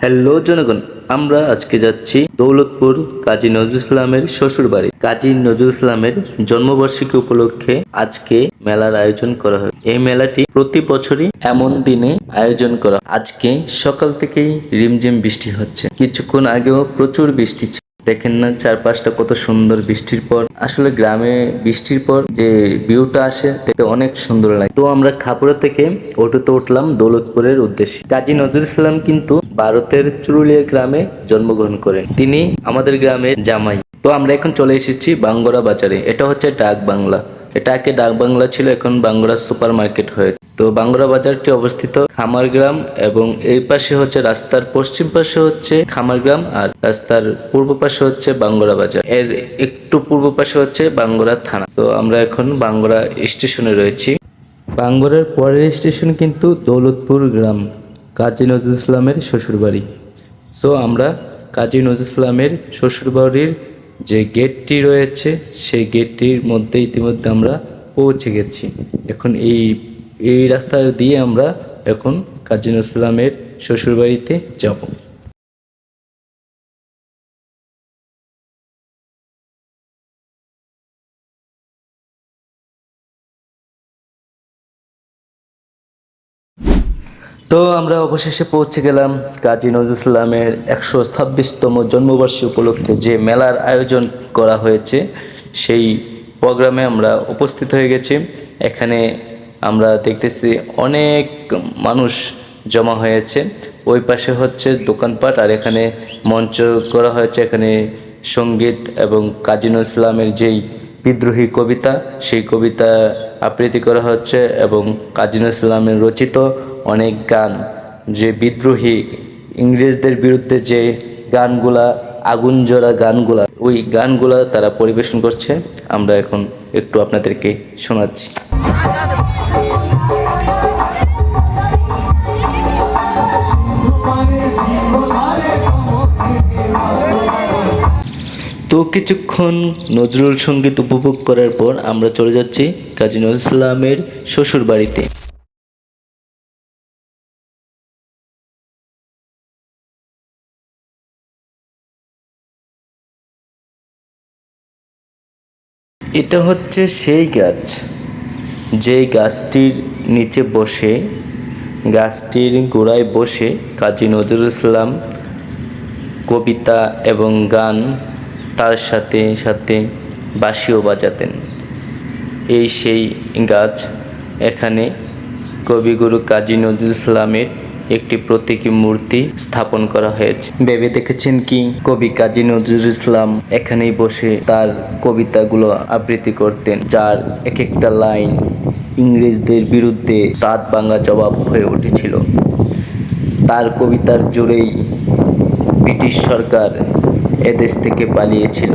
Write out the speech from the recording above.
Hello জনগণ, আমরা আজকে যাচ্ছি দৌলতপুর কাজী নজরুল ইসলামের শ্বশুর বাড়ি কাজী নজরুল ইসলামের জন্মবার্ষিকী উপলক্ষে আজকে মেলার আয়োজন করা হয়। এই মেলাটি প্রতি বছরই এমন দিনে আয়োজন করা আজকে সকাল থেকেই রিমঝিম বৃষ্টি হচ্ছে। কিছুক্ষণ আগেও প্রচুর বৃষ্টি ছিল। দেখেন না চারপাশটা কত সুন্দর বৃষ্টির পর। আসলে গ্রামে বৃষ্টির পর যে ভিউটা আসে তাতে অনেক সুন্দর লাগে। তো আমরা খাপুরা থেকে অটোতে উঠলাম দৌলতপুরের উদ্দেশ্যে। কাজী নজরুল ইসলাম কিন্তু ভারতের চুরুলিয়া গ্রামে জন্মগ্রহণ করেন। তিনি আমাদের গ্রামের জামাই। তো আমরা এখন চলে এসেছি বাঙ্গরা বাজারে। এটা হচ্ছে ডাক বাংলা। এটা আগে ডাক বাংলা ছিল? এখন বাঙ্গরা সুপার মার্কেট হয়েছে। তো বাঙ্গরা বাজারটি অবস্থিত খামারগ্রাম এবং এই পাশে হচ্ছে রাস্তার পশ্চিম পাশে হচ্ছে খামারগ্রাম আর রাস্তার পূর্ব পাশে হচ্ছে বাঙ্গরা বাজার। এর একটু পূর্ব পাশে হচ্ছে বাঙ্গরা থানা। তো আমরা এখন বাঙ্গরা স্টেশনে রয়েছি। বাঙ্গরার পরের স্টেশন কিন্তু দৌলতপুর গ্রাম, কাজী নজরুল ইসলামের শ্বশুরবাড়ি। সো আমরা কাজী নজরুল ইসলামের শ্বশুরবাড়ির যে গেটটি রয়েছে, সেই গেটটির মধ্যে ইতিমধ্যে আমরা পৌঁছে গেছি। এখন এই এই রাস্তা দিয়ে আমরা এখন কাজী নজরুল ইসলামের শ্বশুরবাড়িতে যাব। তো আমরা অবশেষে পৌঁছে গেলাম কাজী নজরুল ইসলামের একশো ছাব্বিশতম জন্মবর্ষ উপলক্ষে যে মেলার আয়োজন করা হয়েছে, সেই প্রোগ্রামে আমরা উপস্থিত হয়ে গেছি। এখানে আমরা দেখতেছি অনেক মানুষ জমা হয়েছে। ওই পাশে হচ্ছে দোকানপাট আর এখানে মঞ্চ করা হয়েছে। এখানে সংগীত এবং কাজী নজরুল ইসলামের যেই বিদ্রোহী কবিতা, সেই কবিতা আবৃত্তি করা হচ্ছে এবং কাজী ইসলামের রচিত অনেক গান। যে বিদ্রোহী ইংরেজদের বিরুদ্ধে যে গানগুলা, আগুন জোড়া গানগুলা, ওই গানগুলা তারা পরিবেশন করছে। আমরা এখন একটু আপনাদেরকে শোনাচ্ছি। তো কিছুক্ষণ নজরুল সংগীত উপভোগ করার পর আমরা চলে যাচ্ছি কাজী নজরুল ইসলামের শ্বশুর বাড়িতে এটা হচ্ছে সেই গাছ যে গাছটির নিচে বসে, গাছটির গোড়ায় বসে কাজী নজরুল ইসলাম কবিতা এবং গান তার সাথে সাথে বাঁশিও বাজাতেন। এই সেই গাছ এখানে কবিগুরু কাজী নজরুল ইসলামের একটি প্রতীকী মূর্তি স্থাপন করা হয়েছে। ভেবে দেখেছেন কি? কবি কাজী নজরুল ইসলাম এখানেই বসে তার কবিতাগুলো আবৃত্তি করতেন, যার এক একটা লাইন ইংরেজদের বিরুদ্ধে তাঁত ভাঙা জবাব হয়ে উঠেছিল। তার কবিতার জোরেই ব্রিটিশ সরকার এদেশ থেকে পালিয়েছিল।